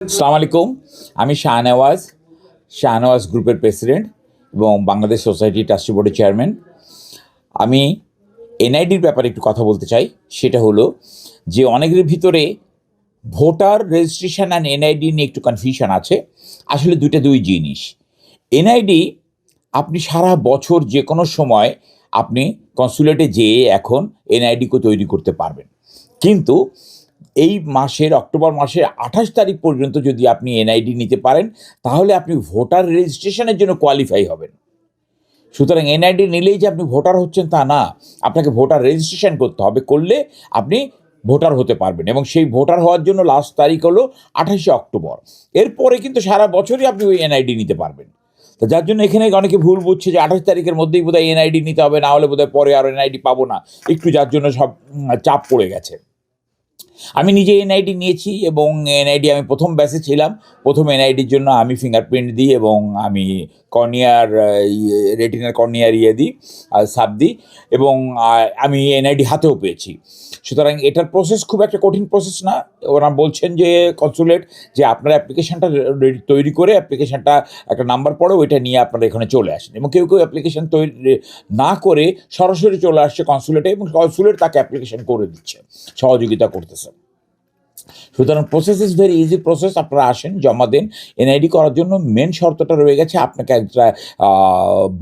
আসসালামু আলাইকুম। আমি শাহনওয়াজ শাহনওয়াজ গ্রুপের প্রেসিডেন্ট এবং বাংলাদেশ সোসাইটি ট্রাস্টি বোর্ডের চেয়ারম্যান। আমি এনআইডির ব্যাপারে একটু কথা বলতে চাই, সেটা হলো যে অনেকের ভিতরে ভোটার রেজিস্ট্রেশন অ্যান্ড এনআইডি নিয়ে একটু কনফিউশন আছে। আসলে দুইটা দুই জিনিস। এনআইডি, আপনি সারা বছর যে কোনো সময় আপনি কনসুলেটে যেয়ে এখন এনআইডিকে তৈরি করতে পারবেন। কিন্তু এই মাসের, অক্টোবর মাসের আঠাশ তারিখ পর্যন্ত যদি আপনি এনআইডি নিতে পারেন, তাহলে আপনি ভোটার রেজিস্ট্রেশনের জন্য কোয়ালিফাই হবেন। সুতরাং এনআইডি নিলেই যে আপনি ভোটার হচ্ছেন তা না। আপনাকে ভোটার রেজিস্ট্রেশন করতে হবে, করলে আপনি ভোটার হতে পারবেন এবং সেই ভোটার হওয়ার জন্য লাস্ট তারিখ হলো আঠাশে অক্টোবর। এরপরে কিন্তু সারা বছরই আপনি ওই এনআইডি নিতে পারবেন। তো যার জন্য এখানে অনেকে ভুল বুঝছে যে আঠাশ তারিখের মধ্যেই বোধহয় এনআইডি নিতে হবে, না হলে বোধহয় পরে আর এনআইডি পাবো না। একটু যার জন্য সব চাপ পড়ে গেছে। আমি নিজে এনআইডি নিয়েছি এবং এনআইডি আমি প্রথম ব্যাচে ছিলাম। প্রথম এনআইডির জন্য আমি ফিঙ্গারপ্রিন্ট দিই এবং আমি কর্নিয়ার রেটিনার কর্নিয়ার ইয়ে দিই সাপ দিই এবং আমি এনআইডি হাতেও পেয়েছি। সুতরাং এটার প্রসেস খুব একটা কঠিন প্রসেস না। ওরা বলছেন যে কনসুলেট যে আপনার অ্যাপ্লিকেশনটা তৈরি করে অ্যাপ্লিকেশনটা একটা নাম্বার পড়ে, ওইটা নিয়ে আপনারা এখানে চলে আসেন। এবং কেউ কেউ অ্যাপ্লিকেশন তৈরি না করে সরাসরি চলে আসছে কনসুলেটে এবং কনসুলেট তাকে অ্যাপ্লিকেশন করে দিচ্ছে। সহযোগিতা Buddhism. সুতরাং process is very easy process আপনারা আসেন, জমা দেন। এনআইডি করার জন্য মেন শর্তটা রয়ে গেছে, আপনাকে একটা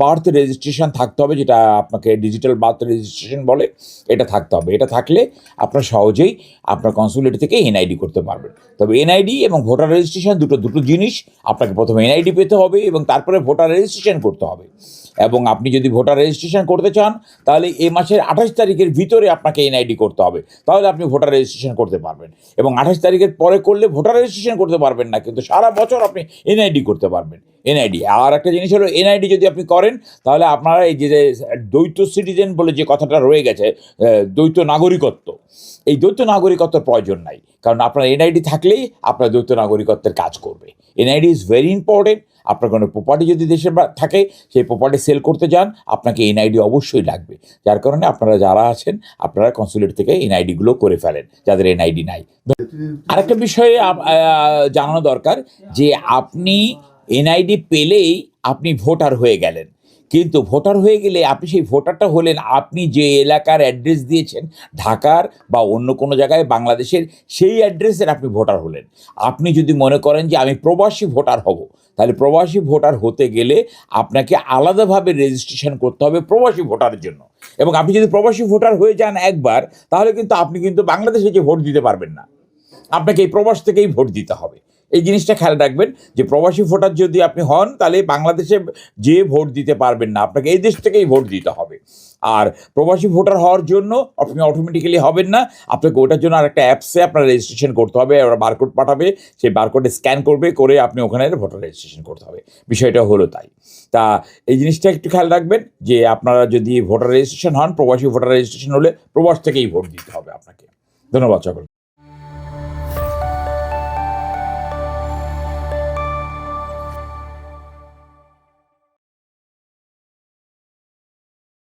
বার্থ রেজিস্ট্রেশন থাকতে হবে, যেটা আপনাকে ডিজিটাল বার্থ রেজিস্ট্রেশন বলে, এটা থাকতে হবে। এটা থাকলে আপনার সহজেই আপনার কনসুলেট থেকে এনআইডি করতে পারবেন। তবে এনআইডি এবং ভোটার রেজিস্ট্রেশন দুটো দুটো জিনিস আপনাকে প্রথমে এনআইডি পেতে হবে এবং তারপরে ভোটার রেজিস্ট্রেশন করতে হবে। এবং আপনি যদি ভোটার রেজিস্ট্রেশন করতে চান, তাহলে এই মাসের আঠাশ তারিখের ভিতরে আপনাকে এনআইডি করতে হবে। তাহলে আপনি ভোটার রেজিস্ট্রেশন করতে পারবেন। এবং আঠাশ তারিখের পরে করলে ভোটার রেজিস্ট্রেশন করতে পারবেন না, কিন্তু সারা বছর আপনি এনআইডি করতে পারবেন এনআইডি আর একটা জিনিস হলো এনআইডি যদি আপনি করেন, তাহলে আপনারা এই যে দ্বৈত সিটিজেন বলে যে কথাটা রয়ে গেছে দ্বৈত নাগরিকত্ব, এই দ্বৈত নাগরিকত্বের প্রয়োজন নাই, কারণ আপনার এনআইডি থাকলেই আপনার দ্বৈত নাগরিকত্বের কাজ করবে। এনআইডি ইজ ভেরি ইম্পর্টেন্ট আপনার কোনো প্রপার্টি যদি দেশে থাকে, সেই প্রপার্টি সেল করতে যান, আপনাকে এনআইডি অবশ্যই লাগবে। যার কারণে আপনারা যারা আছেন, আপনারা কনসুলেট থেকে এনআইডিগুলো করে ফেলেন, যাদের এনআইডি নাই। আরেকটা বিষয়ে জানানো দরকার যে আপনি এনআইডি পেলেই আপনি ভোটার হয়ে গেলেন। কিন্তু ভোটার হয়ে গেলে আপনি সেই ভোটারটা হলেন, আপনি যে এলাকার অ্যাড্রেস দিয়েছেন, ঢাকার বা অন্য কোনো জায়গায় বাংলাদেশের সেই অ্যাড্রেসের আপনি ভোটার হলেন। আপনি যদি মনে করেন যে আমি প্রবাসী ভোটার হব, তাহলে প্রবাসী ভোটার হতে গেলে আপনাকে আলাদাভাবে রেজিস্ট্রেশন করতে হবে প্রবাসী ভোটারের জন্য। এবং আপনি যদি প্রবাসী ভোটার হয়ে যান একবার, তাহলে কিন্তু আপনি কিন্তু বাংলাদেশে যে ভোট দিতে পারবেন না। আপনাকে এই প্রবাস থেকেই ভোট দিতে হবে। এই জিনিসটা খেয়াল রাখবেন যে প্রবাসী ভোটার যদি আপনি হন, তাহলে বাংলাদেশে যে ভোট দিতে পারবেন না, আপনাকে এই দেশ থেকেই ভোট দিতে হবে। আর প্রবাসী ভোটার হওয়ার জন্য আপনি অটোমেটিক্যালি হবেন না, আপনাকে ওটার জন্য আরেকটা অ্যাপসে আপনার রেজিস্ট্রেশন করতে হবে, ওরা বারকোড পাঠাবে, সেই বারকোডে স্ক্যান করবে, করে আপনি ওখানে ভোটার রেজিস্ট্রেশন করতে হবে। বিষয়টা হলো তাই। তা এই জিনিসটা একটু খেয়াল রাখবেন যে আপনারা যদি ভোটার রেজিস্ট্রেশন হন, প্রবাসী ভোটার রেজিস্ট্রেশন হলে প্রবাস থেকেই ভোট দিতে হবে আপনাকে। ধন্যবাদ সকল